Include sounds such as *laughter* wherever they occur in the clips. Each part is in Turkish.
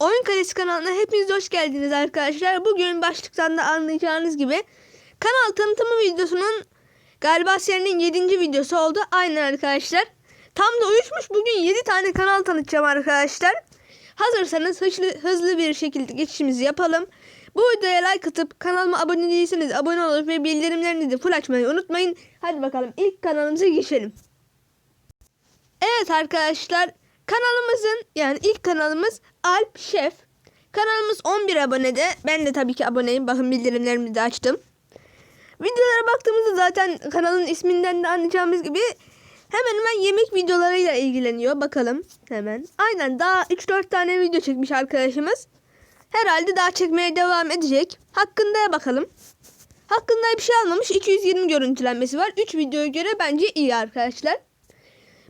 Oyun Kalesi kanalına hepiniz hoş geldiniz arkadaşlar. Bugün başlıktan da anlayacağınız gibi kanal tanıtımı videosunun galiba serinin 7. videosu oldu. Aynen arkadaşlar. Tam da uyuşmuş. Bugün 7 tane kanal tanıtacağım arkadaşlar. Hazırsanız hızlı, hızlı bir şekilde geçişimizi yapalım. Bu videoya like atıp kanalıma abone değilseniz abone olup ve bildirimlerinizi full açmayı unutmayın. Hadi bakalım ilk kanalımıza geçelim. Evet arkadaşlar kanalımızın yani ilk kanalımız Alp Şef. Kanalımız 11 abonede. Ben de tabii ki aboneyim. Bakın bildirimlerimi de açtım. Videolara baktığımızda zaten kanalın isminden de anlayacağımız gibi hemen hemen yemek videolarıyla ilgileniyor. Bakalım hemen. Aynen daha 3-4 tane video çekmiş arkadaşımız. Herhalde daha çekmeye devam edecek. Hakkında bakalım. Hakkında bir şey almamış. 220 görüntülenmesi var. 3 videoya göre bence iyi arkadaşlar.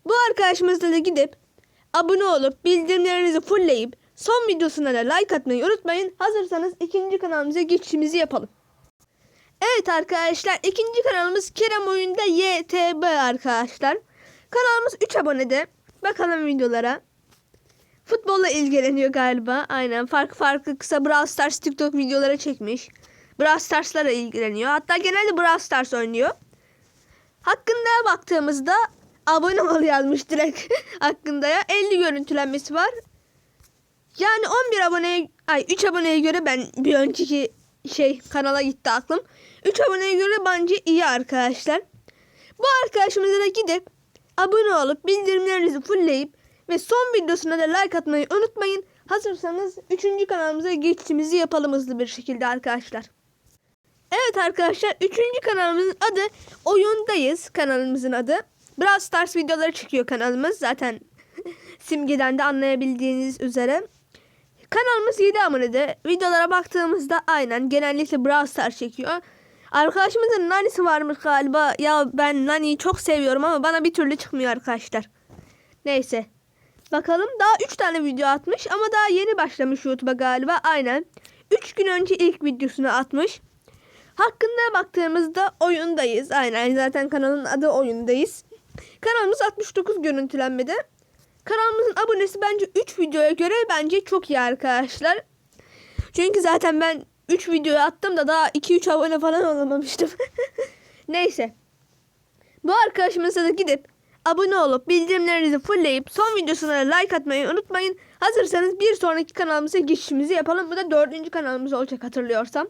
Bu arkadaşımızla da gidip abone olup bildirimlerinizi fullleyip son videosuna da like atmayı unutmayın. Hazırsanız ikinci kanalımıza geçişimizi yapalım. Evet arkadaşlar ikinci kanalımız Kerem Oyunda YTB arkadaşlar. Kanalımız 3 abonede. Bakalım videolara. Futbolla ilgileniyor galiba. Aynen farklı farklı kısa Brawl Stars TikTok videolara çekmiş. Brawl Stars'lara ilgileniyor. Hatta genelde Brawl Stars oynuyor. Hakkında baktığımızda abone ol yazmış direkt *laughs* hakkında ya. 50 görüntülenmesi var. Yani 11 aboneye ay 3 aboneye göre ben bir önceki şey kanala gitti aklım. 3 aboneye göre bence iyi arkadaşlar. Bu arkadaşımıza da gidip abone olup bildirimlerinizi fullleyip ve son videosuna da like atmayı unutmayın. Hazırsanız 3. kanalımıza geçişimizi yapalım hızlı bir şekilde arkadaşlar. Evet arkadaşlar 3. kanalımızın adı Oyundayız kanalımızın adı. Brawl Stars videoları çıkıyor kanalımız zaten *laughs* simgeden de anlayabildiğiniz üzere. Kanalımız 7 abonede. Videolara baktığımızda aynen genellikle Brawl Stars çekiyor. Arkadaşımızın Nani'si varmış galiba. Ya ben Nani'yi çok seviyorum ama bana bir türlü çıkmıyor arkadaşlar. Neyse. Bakalım daha 3 tane video atmış ama daha yeni başlamış YouTube'a galiba. Aynen. 3 gün önce ilk videosunu atmış. Hakkında baktığımızda oyundayız. Aynen zaten kanalın adı oyundayız. Kanalımız 69 görüntülenmede. Kanalımızın abonesi bence 3 videoya göre bence çok iyi arkadaşlar. Çünkü zaten ben 3 videoya attım da daha 2-3 abone falan olamamıştım. *laughs* Neyse. Bu arkadaşımıza da gidip abone olup bildirimlerinizi fullleyip son videosuna like atmayı unutmayın. Hazırsanız bir sonraki kanalımıza geçişimizi yapalım. Bu da dördüncü kanalımız olacak hatırlıyorsam.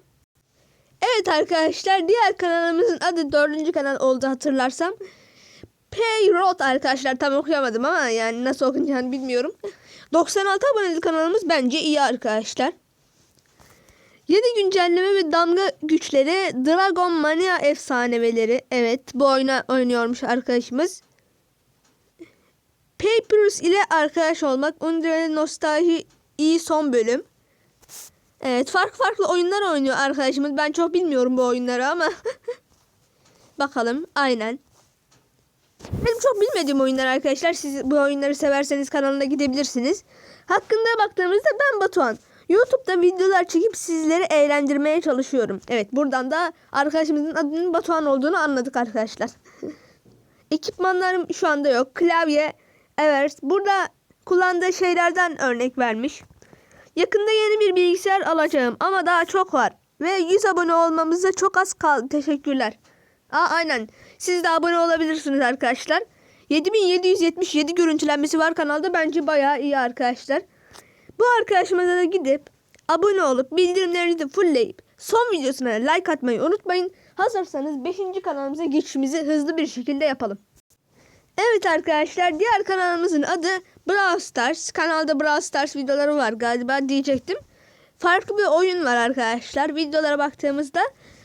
Evet arkadaşlar diğer kanalımızın adı dördüncü kanal oldu hatırlarsam. Payrot arkadaşlar tam okuyamadım ama yani nasıl okunacağını bilmiyorum. *laughs* 96 aboneli kanalımız bence iyi arkadaşlar. Yeni güncelleme ve damga güçleri Dragon Mania efsaneleri. Evet bu oyuna oynuyormuş arkadaşımız. Papers ile arkadaş olmak. Undre Nostalji iyi son bölüm. Evet farklı farklı oyunlar oynuyor arkadaşımız. Ben çok bilmiyorum bu oyunları ama. *laughs* Bakalım aynen. Benim çok bilmediğim oyunlar arkadaşlar. Siz bu oyunları severseniz kanalına gidebilirsiniz. Hakkında baktığımızda ben Batuhan. YouTube'da videolar çekip sizleri eğlendirmeye çalışıyorum. Evet buradan da arkadaşımızın adının Batuhan olduğunu anladık arkadaşlar. *laughs* Ekipmanlarım şu anda yok. Klavye, evet. Burada kullandığı şeylerden örnek vermiş. Yakında yeni bir bilgisayar alacağım ama daha çok var. Ve 100 abone olmamıza çok az kaldı. Teşekkürler. Aa, aynen. Siz de abone olabilirsiniz arkadaşlar. 7777 görüntülenmesi var kanalda. Bence bayağı iyi arkadaşlar. Bu arkadaşımıza da gidip abone olup bildirimlerinizi fullleyip son videosuna like atmayı unutmayın. Hazırsanız 5. kanalımıza geçişimizi hızlı bir şekilde yapalım. Evet arkadaşlar diğer kanalımızın adı Brawl Stars. Kanalda Brawl Stars videoları var galiba diyecektim. Farklı bir oyun var arkadaşlar. Videolara baktığımızda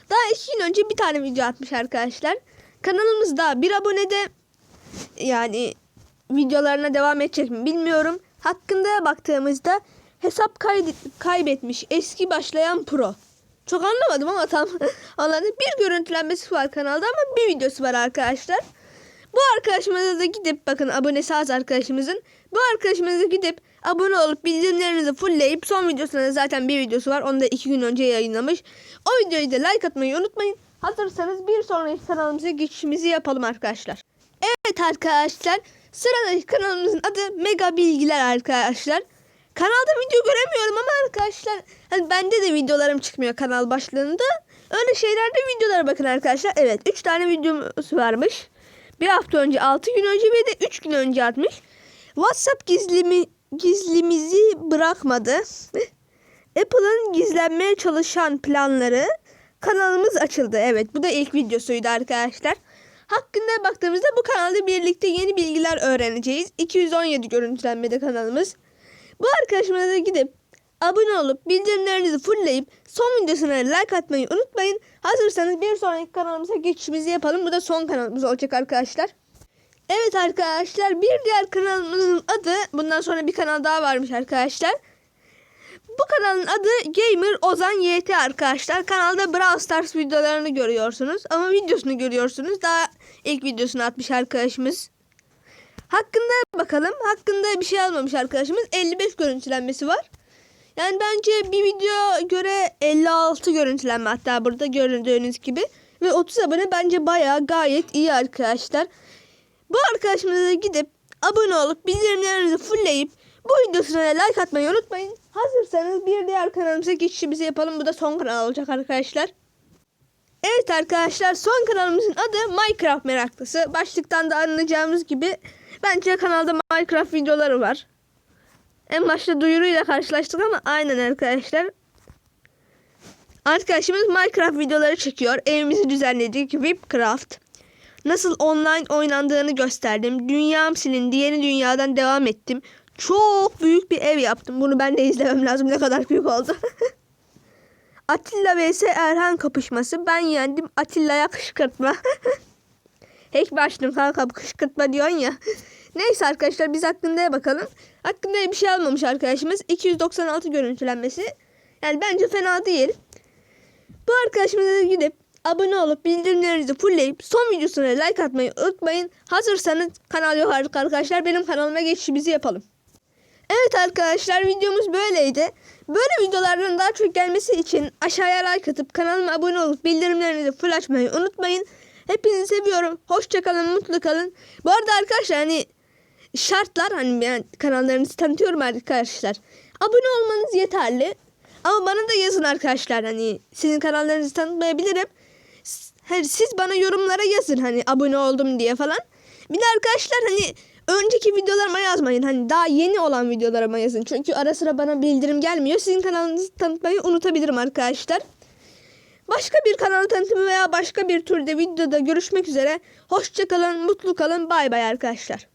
daha iki gün önce bir tane video atmış arkadaşlar. Kanalımızda bir abonede yani videolarına devam edecek mi bilmiyorum. Hakkında baktığımızda hesap kaybetmiş eski başlayan pro. Çok anlamadım ama tam *laughs* anladım. Bir görüntülenmesi var kanalda ama bir videosu var arkadaşlar. Bu arkadaşımıza da gidip bakın abonesi az arkadaşımızın. Bu arkadaşımıza gidip abone olup bildirimlerinizi fullleyip son videosunda da zaten bir videosu var. Onu da iki gün önce yayınlamış. O videoyu da like atmayı unutmayın. Hazırsanız bir sonraki kanalımıza geçişimizi yapalım arkadaşlar. Evet arkadaşlar sıradaki kanalımızın adı Mega Bilgiler arkadaşlar. Kanalda video göremiyorum arkadaşlar hani bende de videolarım çıkmıyor kanal başlığında. Öyle şeylerde videolara bakın arkadaşlar. Evet 3 tane videomuz varmış. Bir hafta önce 6 gün önce ve de 3 gün önce atmış. WhatsApp gizlimi, gizlimizi bırakmadı. *laughs* Apple'ın gizlenmeye çalışan planları kanalımız açıldı. Evet bu da ilk videosuydu arkadaşlar. Hakkında baktığımızda bu kanalda birlikte yeni bilgiler öğreneceğiz. 217 görüntülenmede kanalımız. Bu arkadaşımıza da gidip abone olup bildirimlerinizi fullleyip son videosuna like atmayı unutmayın. Hazırsanız bir sonraki kanalımıza geçişimizi yapalım. Bu da son kanalımız olacak arkadaşlar. Evet arkadaşlar bir diğer kanalımızın adı bundan sonra bir kanal daha varmış arkadaşlar. Bu kanalın adı Gamer Ozan YT arkadaşlar. Kanalda Brawl Stars videolarını görüyorsunuz. Ama videosunu görüyorsunuz. Daha ilk videosunu atmış arkadaşımız. Hakkında bakalım. Hakkında bir şey almamış arkadaşımız. 55 görüntülenmesi var. Yani bence bir video göre 56 görüntülenme hatta burada gördüğünüz gibi. Ve 30 abone bence bayağı gayet iyi arkadaşlar. Bu arkadaşımıza gidip abone olup bildirimlerinizi fullleyip bu videosuna like atmayı unutmayın. Hazırsanız bir diğer kanalımıza geçişimizi yapalım. Bu da son kanal olacak arkadaşlar. Evet arkadaşlar son kanalımızın adı Minecraft meraklısı. Başlıktan da anlayacağımız gibi bence kanalda Minecraft videoları var. En başta duyuruyla karşılaştık ama aynen arkadaşlar. Arkadaşımız Minecraft videoları çekiyor. Evimizi düzenledik. Whipcraft. Nasıl online oynandığını gösterdim. Dünyam silindi. Yeni dünyadan devam ettim. Çok büyük bir ev yaptım. Bunu ben de izlemem lazım. Ne kadar büyük oldu. *laughs* Atilla vs Erhan kapışması. Ben yendim. Atilla'ya kışkırtma. *laughs* Hack başladım kanka kışkırtma diyorsun ya. *laughs* Neyse arkadaşlar biz hakkında bakalım. Hakkında bir şey almamış arkadaşımız. 296 görüntülenmesi. Yani bence fena değil. Bu arkadaşımıza da gidip abone olup bildirimlerinizi fullleyip son videosuna like atmayı unutmayın. Hazırsanız kanal yok artık arkadaşlar. Benim kanalıma geçişimizi yapalım. Evet arkadaşlar videomuz böyleydi. Böyle videolardan daha çok gelmesi için aşağıya like atıp kanalıma abone olup bildirimlerinizi full açmayı unutmayın. Hepinizi seviyorum. Hoşçakalın, mutlu kalın. Bu arada arkadaşlar hani şartlar hani ben kanallarınızı tanıtıyorum arkadaşlar. Abone olmanız yeterli. Ama bana da yazın arkadaşlar hani sizin kanallarınızı tanıtmayabilirim. Hani siz bana yorumlara yazın hani abone oldum diye falan. Bir de arkadaşlar hani önceki videolarıma yazmayın. Hani daha yeni olan videolarıma yazın. Çünkü ara sıra bana bildirim gelmiyor. Sizin kanalınızı tanıtmayı unutabilirim arkadaşlar. Başka bir kanal tanıtımı veya başka bir türde videoda görüşmek üzere. Hoşçakalın, mutlu kalın. Bay bay arkadaşlar.